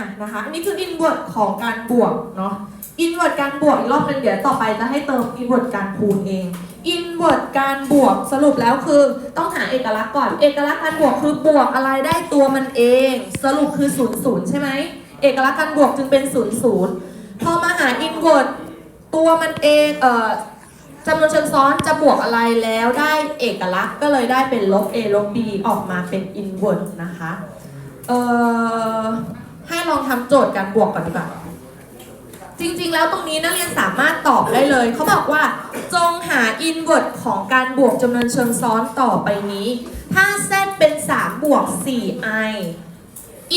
อะนะคะ อันนี้คือ inward ของการบวกเนาะ inward การบวกอีกรอบนึงเดี๋ยวต่อไปจะให้เติม inward การคูณเอง inward การบวกสรุปแล้วคือ ต้องหาเอกลักษณ์ก่อน เอกลักษณ์การบวกคือบวกอะไรได้ตัวมันเอง สรุปคือ0 0ใช่ไหมเอกลักษณ์การบวกจึงเป็น0 0พอมาหา inward ตัวมันเองเอ่อจำนวนเชิงซ้อนจะบวกอะไรแล้วได้เอกลักษณ์ก็เลยได้เป็นลบ a ลบ b ออกมาเป็น inward นะคะเอ่อ ให้ลองทำโจทย์การบวกก่อนดีกว่า จริงๆ แล้วตรงนี้นักเรียนสามารถตอบได้เลย เขาบอกว่า จงหา inward ของการบวกจำนวนเชิงซ้อนต่อไปนี้ ถ้า z เป็น 3 บวก 4i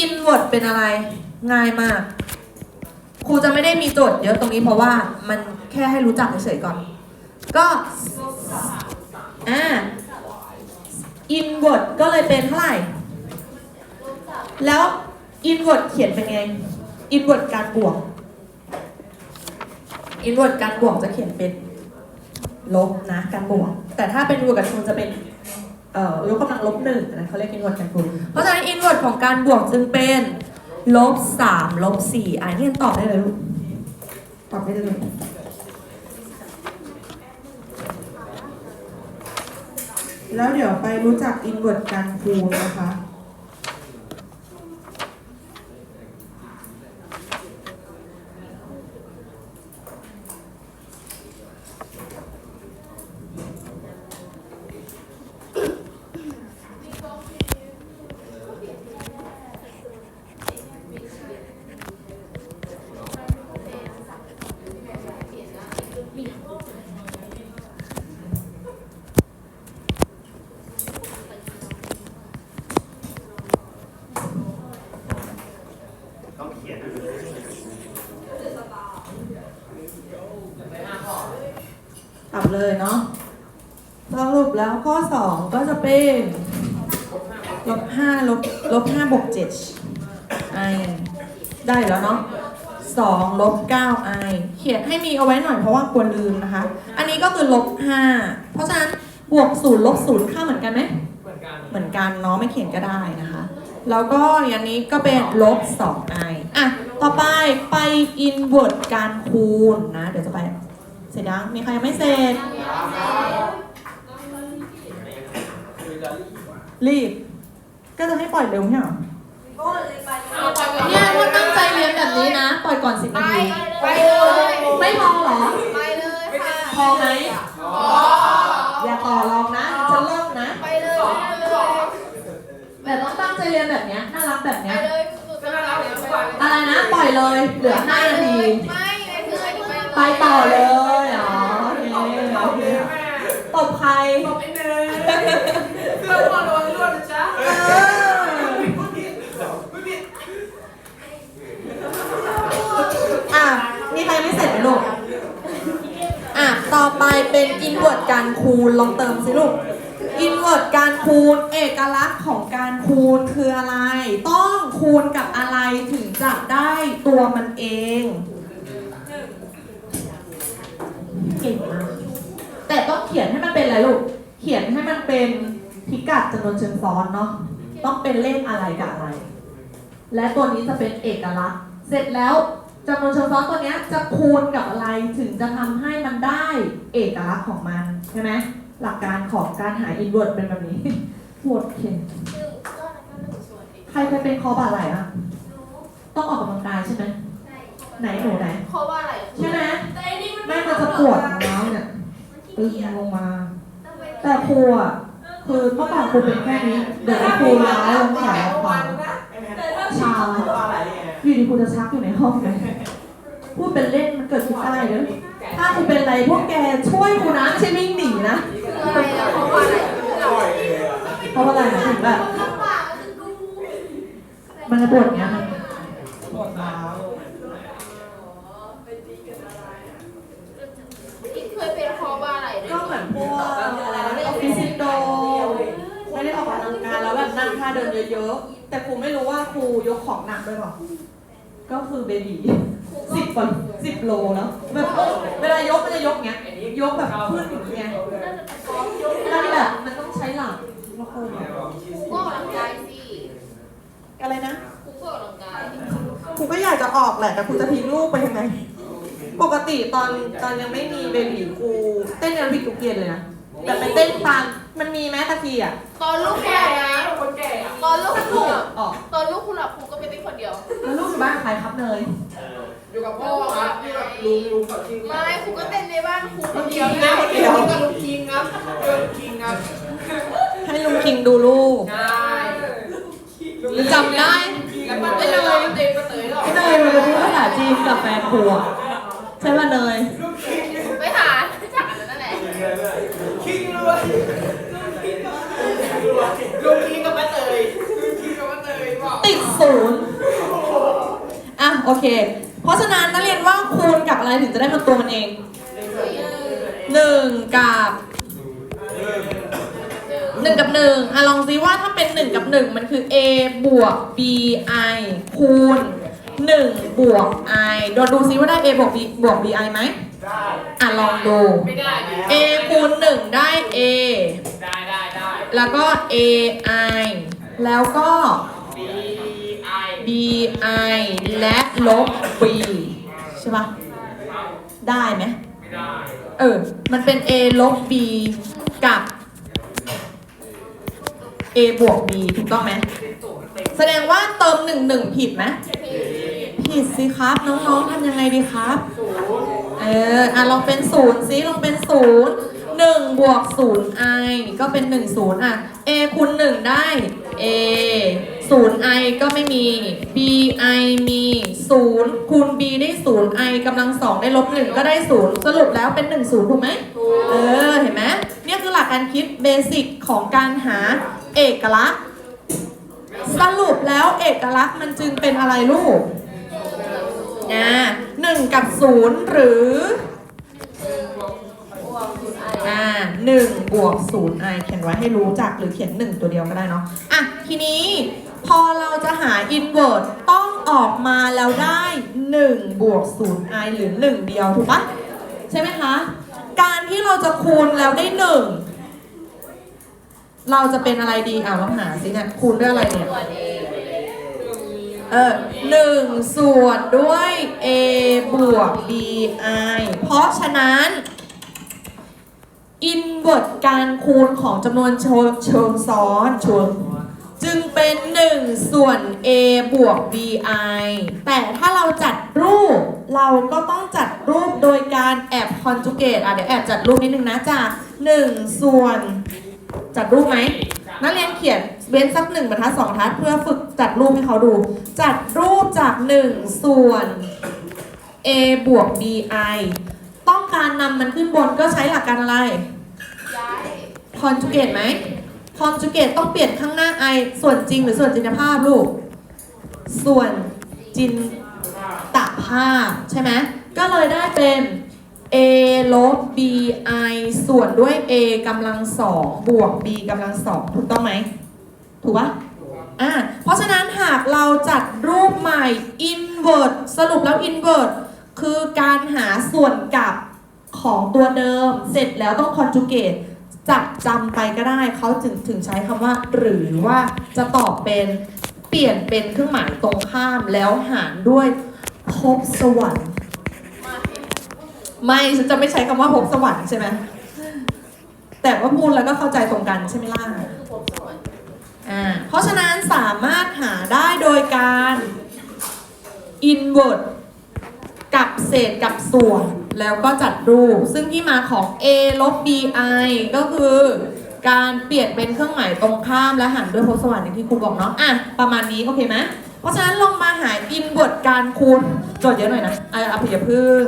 inward เป็นอะไร ง่ายมาก ครูจะไม่ได้มีโจทย์เยอะตรงนี้เพราะว่ามันแค่ให้รู้จักเฉยๆก่อน ก็อ่า inward ก็เลยเป็นเท่าไหร่ แล้ว inward เขียนเป็นไง inward การบวก inward การบวกจะเขียนเป็นลบนะการบวก แต่ถ้าเป็น inward กับคูณจะเป็นยกกำลังลบหนึ่งนะเขาเรียก inward การคูณเพราะฉะนั้น inward ของการบวกจึงเป็นลบสามลบสี่อะเรียนตอบได้เลยลูกตอบได้เลยแล้วเดี๋ยวไปรู้จักอินเวอร์ตการคูณนะคะ อ 2 ก็จะเป็นลบ5ลบลบ5บวก7 i ได้แล้วเนาะ2ลบ9 i เขียนให้มีเอาไว้หน่อยเพราะว่ากลัวลืมนะคะ อันนี้ก็คือลบ5เพราะฉะนั้นบวก0ลบ0ค่าเหมือนกันไหมเหมือนกันเหมือนกันเนาะไม่เขียนก็ได้นะคะ แล้วก็อย่างนี้ก็เป็นลบ2 i อะต่อไปไป invert การคูณนะ เดี๋ยวจะไปเสร็จยังมีใครยังไม่เสร็จ รีบ ก็จะให้ปล่อยเร็วใช่เหรอเนี่ยถ้าตั้งใจเรียนแบบนี้นะ ปล่อยก่อนสิบนาทีไปเลยไม่พอเหรอ ไปเลยค่ะพอไหมอย่าต่อรองนะฉันเลิกนะ ไปเลยไปเลยแต่ต้องตั้งใจเรียนแบบเนี้ยน่ารักแบบไปเนี้ยเลยสุดๆไปเลยอะไรนะ ปล่อยเลย เหลือ5นาที ไม่ไอ้คือไอ้ที่ไปต่อเลยอ๋อโอเคโอเคตบใคร ตบไอ้เนยเพื่อนพ่อโดนรวดนะจ๊ะ เออ ไม่ผิด อะ มีใครไม่เสร็จไหมลูก อะ ต่อไปเป็น invert การคู ณลองเติมสิลูก invert การคูณเอกลักษณ์ของการคูณคืออะไร ต้องคูณกับอะไรถึงจะได้ตัวมันเอง เก่งมากแต่ต้องเขียนให้มันเป็นอะไรลูก เขียนให้มันเป็นพิกัดจำนวนเชิงซ้อนเนาะต้องเป็นเลขอะไรกับอะไร และตัวนี้จะเป็นเอกลักษณ์ เสร็จแล้ว จำนวนเชิงซ้อนตัวเนี้ยจะคูณกับอะไรถึงจะทำให้มันได้เอกลักษณ์ของมัน ใช่ไหมหลักการของการหาอินเวอร์เป็นแบบนี้โหดเข็นใครเคยเป็นคอบ่าไหล่อะต้องออกกำลังกายใช่ไหมไหนหนูไหนเขาว่าอะไรใช่ไหมแต่อันนี้มันแม่มันจะปวดเท้าเนี่ยตึงลงมา แต่ครูอะคือเมื่อก่อนครูเป็นแค่นี้ เดี๋ยวนี้ครูร้ายลงแขนขวาชา อยู่ดีครูจะชักอยู่ในห้องเลยพูดเป็นเล่นมันเกิดขึ้นได้เด้อถ้าครูเป็นอะไรพวกแกช่วยครูนะไม่ใช่วิ่งหนีนะคืออะไรแล้วเขาว่าอะไรเพราะว่าอะไรนะถึงแบบลำบากก็คือกูมันจะปวดอย่างเงี้ยมันปวดเท้าที่เคยเป็นเพราะว่าอะไรด้วยก็เหมือนพวกอะไรนะออฟฟิศซินโดรมไม่ได้ออกกำลังกายแล้วแบบนั่งท่าเดินเยอะๆแต่ครูไม่รู้ว่าครูยกของหนักด้วยหรอ ก็คือเบบีสิบกว่าสิบโลแล้วแบบเวลายกมันจะยกเงี้ยยกแบบขึ้นอย่างเงี้ยแล้วแบบมันต้องใช้หลังแล้วครูแบบกูก็ออกกำลังกายสิอะไรนะกูก็ออกกำลังกายก็อยากจะออกแหละแต่ครูจะทิ้งลูกไปยังไง ปกติตอนตอนยังไม่มีเบบีครูเต้นแอโรบิกทุกเย็นเลยนะแต่ไปเต้นตาม มันมีไหมตะทีอะตอนลูกคุณแก่หลับนะนะคนแก่อะตอนลูกคุณหลับออกตอนลูกคุณหลับครูก็ไปเต้นคนเดียว แล้วลูกอยู่บ้านกับใครครับเนยอยู่กับพ่อครับที่แบบลุงลุงกับคิงไม่ครูก็เต้นในบ้านครูคนเดีเดียยววเดียวเดียวกับลุงคิงครับเออคิงครับให้ลุงคิงดูลูกใช่จำได้แล้วป้าเตยป้าเตยป้าเตยหรอไอ้เนยมันไปพูดภาษาจีนกับแฟนครูอะใช่ป่ะเนย โอเค เพราะฉะนั้นนักเรียนว่าคูณกับอะไรถึงจะได้เป็นตัวมันเองหนึ่งกับหนึ่งกับหนึ่งอะลองซิว่าถ้าเป็นหนึ่งกับหนึ่งมันคือ a บวก b i คูณหนึ่งบวก i โดนดูซิว่าได้ a บวก b บวก b i ไหมได้อะลองดู ไม่ได้ a คูณหนึ่งได้ a ได้ได้ได้แล้วก็ a i แล้วก็ B I และลบ b ใช่ปะได้ไหมไม่ได้ เออ มันเป็น a ลบ b กับ a บวก b ถูกต้องไหม แสดงว่าเติมหนึ่งหนึ่งผิดไหม ผิดสิครับ น้องๆทำยังไงดีครับเออ อะลองเป็นศูนย์ซิลองเป็นศูนย์หนึ่งบวกศูนย์ i ก็เป็นหนึ่งศูนย์อะ a คูณหนึ่งได้ a ศูนย์ i ก็ไม่มี b i มีศูนย์คูณ b ได้ศูนย์ i กำลังสองได้ลบหนึ่งก็ได้ศูนย์สรุปแล้วเป็นหนึ่งศูนย์ถูกไหมเออเห็นไหมเนี่ยคือหลักการคิดเบสิกของการหาเอกลักษณ์ สรุปแล้วเอกลักษณ์มันจึงเป็นอะไรลูกอ่าหนึ่งกับศูนย์หรืออ่าหนึ่งบวกศูนย์ไอเขียนไว้ให้รู้จักหรือเขียนหนึ่งตัวเดียวก็ได้เนาะอะทีนี้ พอเราจะหา inverse ต้องออกมาแล้วได้1บวก0 i หรือ 1 เดียวถูกปะใช่ไหมคะ การที่เราจะคูณแล้วได้ 1 เราจะเป็นอะไรดีอะลองหาสิเนี่ยคูณด้วยอะไรเนี่ยเออหนึ่งส่วนด้วย a บวก b i เพราะฉะนั้นอินเวอร์การคูณของจำนวนเชิงเชิงซ้อนเชิง จึงเป็น 1 ส่วน a บวก b i แต่ถ้าเราจัดรูป เราก็ต้องจัดรูปโดยการแอบคอนจูเกตอะเดี๋ยวแอบจัดรูปนิดนึงนะจาก1ส่วน จัดรูปไหมนักเรียนเขียนเว้นสักหนึ่งบรรทัดสองบรรทัดเพื่อฝึกจัดรูปให้เขาดู จัดรูปจาก 1 ส่วน a บวก b i ต้องการนำมันขึ้นบนก็ใช้หลักการอะไรย้ายคอนจูเกตไหม คอนจูเกตต้องเปลี่ยนข้างหน้า i ส่วนจริงหรือส่วนจินตภาพลูก ส่วนจินตภาพใช่ไหมก็เลยได้เป็น a ลบ b i ส่วนด้วย a กำลังสองบวก b กำลังสองถูกต้องไหม ถูกปะอ่าเพราะฉะนั้นหากเราจัดรูปใหม่ invert สรุปแล้ว invert คือการหาส่วนกลับของตัวเดิม เสร็จแล้วต้อง conjugate จับจำไปก็ได้เขาถึงถึงใช้คำว่า หรือว่าจะตอบเป็นเปลี่ยนเป็นเครื่องหมายตรงข้ามแล้วหารด้วยภพสวรรค์ไม่ฉันจะไม่ใช้คำว่าภพสวรรค์ใช่ไหมแต่ว่าพูดแล้วก็เข้าใจตรงกันใช่ไหมล่ะอ่าเพราะฉะนั้นสามารถหาได้โดยการ invert กับเศษกับส่วนแล้วก็จัดรูป ซึ่งที่มาของ a ลบ b i ก็คือ การเปลี่ยนเป็นเครื่องหมายตรงข้ามและหารด้วยพจน์สวรรค์อย่างที่ครูบอกเนาะอะประมาณนี้โอเคไหมเพราะฉะนั้นลองมาหา invert การคูณโจทย์เยอะหน่อยนะอะเอาอย่าพึ่ง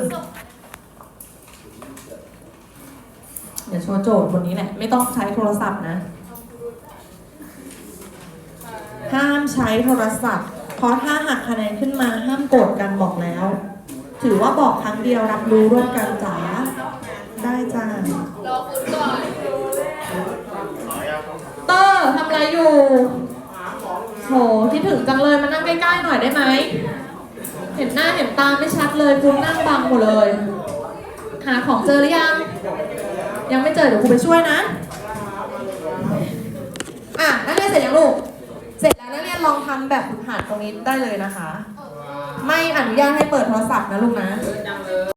เดี๋ยวโชว์โจทย์บนนี้แหละ ไม่ต้องใช้โทรศัพท์นะ ห้ามใช้โทรศัพท์ เพราะถ้าหักคะแนนขึ้นมาห้ามโกรธกันบอกแล้ว ถือว่าบอกครั้งเดียวรับรู้ร่วมกันจ๋าได้จ้ารอคุณก่อนเตอร์ทำอะไรอยู่โหคิดถึงจังเลยมานั่งใกล้ๆหน่อยได้ไหม เห็นหน้าเห็นตาไม่ชัดเลยคุณนั่งบังหมดเลย หาของเจอหรือยัง ยังไม่เจอเดี๋ยวครูไปช่วยนะ อะนักเรียนเสร็จยังลูก เสร็จแล้วนักเรียนลองทำแบบฝึกหัดตรงนี้ได้เลยนะคะ ไม่อนุญาตให้เปิดโทรศัพท์นะลูกนะ